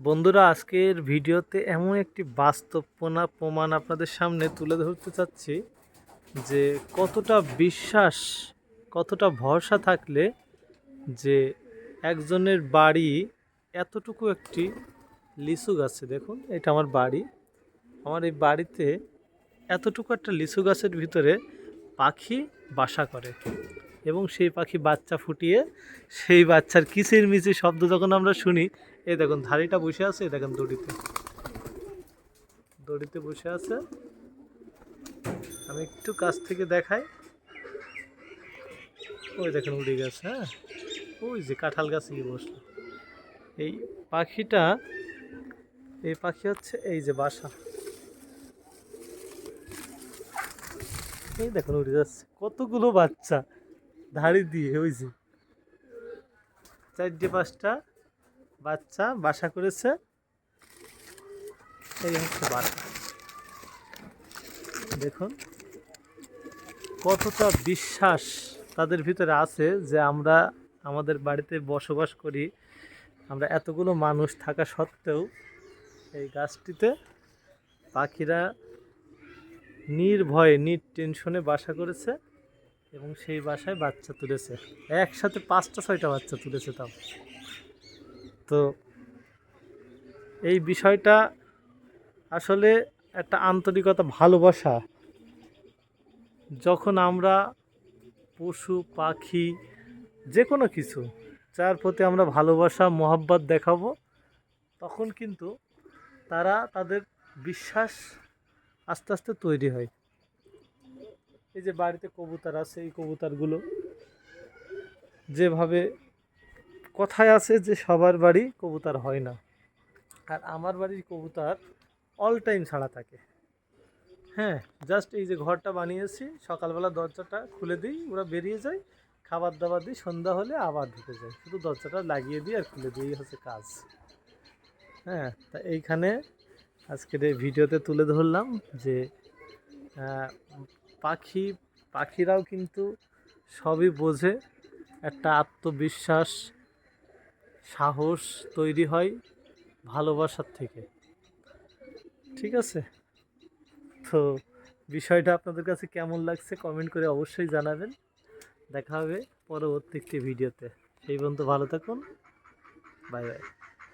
বন্ধুরা, আজকের ভিডিওতে এমন একটি বাস্তব প্রমাণ আপনাদের সামনে তুলে ধরতে চাচ্ছি যে কতটা বিশ্বাস, কতটা ভরসা থাকলে যে একজনের বাড়ি এতটুকু একটি লিচু গাছে। দেখুন, এটা আমার বাড়ি। আমার এই বাড়িতে এতটুকু একটা লিচু গাছের ভিতরে পাখি বাসা করে। এবং সেই পাখি বাচ্চা ফুটিয়ে সেই বাচ্চার কিচির মিচির শব্দ যখন আমরা শুনি, এই দেখুন, ধাড়িটা বসে আছে দেখুন দড়িতে। দড়িতে বসে আছে। আমি একটু কাছ থেকে দেখাই। ওই দেখেন, উড়ে গেছে হ্যাঁ? ওই যে কাঁঠাল গাছে গিয়ে বসল। এই পাখিটা, এই পাখি হচ্ছে এই যে বাসা। এই দেখুন, উড়ে যাচ্ছে। কতগুলো বাচ্চা। ধাড়ি দিয়ে, ওই যে। চারটে পাঁচটা বাচ্চা বাসা করেছে। এই হচ্ছে বাসা। দেখুন, কতটা বিশ্বাস তাদের ভিতরে আছে যে আমরা আমাদের বাড়িতে বসবাস করি। আমরা এতগুলো মানুষ থাকা সত্ত্বেও এই গাছটিতে পাখিরা নির্ভয়ে নির টেনশনে বাসা করেছে। এবং সেই বাসায় বাচ্চা তুলেছে। একসাথে পাঁচটা, ছয়টা বাচ্চা তুলেছে তাও। তো এই বিষয়টা আসলে একটা আন্তরিকতা, ভালোবাসা। যখন আমরা পশু, পাখি যে কোনো কিছু, যার প্রতি আমরা ভালোবাসা, মহাব্বত দেখাবো, তখন কিন্তু তারা তাদের বিশ্বাস আস্তে আস্তে তৈরি হয়। এই যে বাড়িতে কবুতর আছে, এই কবুতরগুলো যেভাবে কথায় আছে যে সবার বাড়ি কবুতর হয় না। আর আমার বাড়ির কবুতর অল টাইম ছাড়া থাকে। হ্যাঁ জাস্ট এই যে ঘরটা বানিয়েছি, সকালবেলা দরজাটা খুলে দিই, ওরা বেরিয়ে যায় খাবার দাবার দিই, সন্ধ্যা হলে আবার ঢুকে যায়। শুধু দরজাটা লাগিয়ে দিই আর খুলে দিই হচ্ছে কাজ। হ্যাঁ তা এইখানে আজকের এই ভিডিওতে তুলে ধরলাম যে পাখি, পাখিরাও কিন্তু সবই বোঝে। একটা আত্মবিশ্বাস, সাহস তৈরি হয় ভালোবাসার থেকে। ঠিক আছে? তো বিষয়টা আপনাদের কাছে কেমন লাগছে কমেন্ট করে অবশ্যই জানাবেন। দেখা হবে পরবর্তী একটি ভিডিওতে। সেই পর্যন্ত ভালো থাকুন। Bye bye.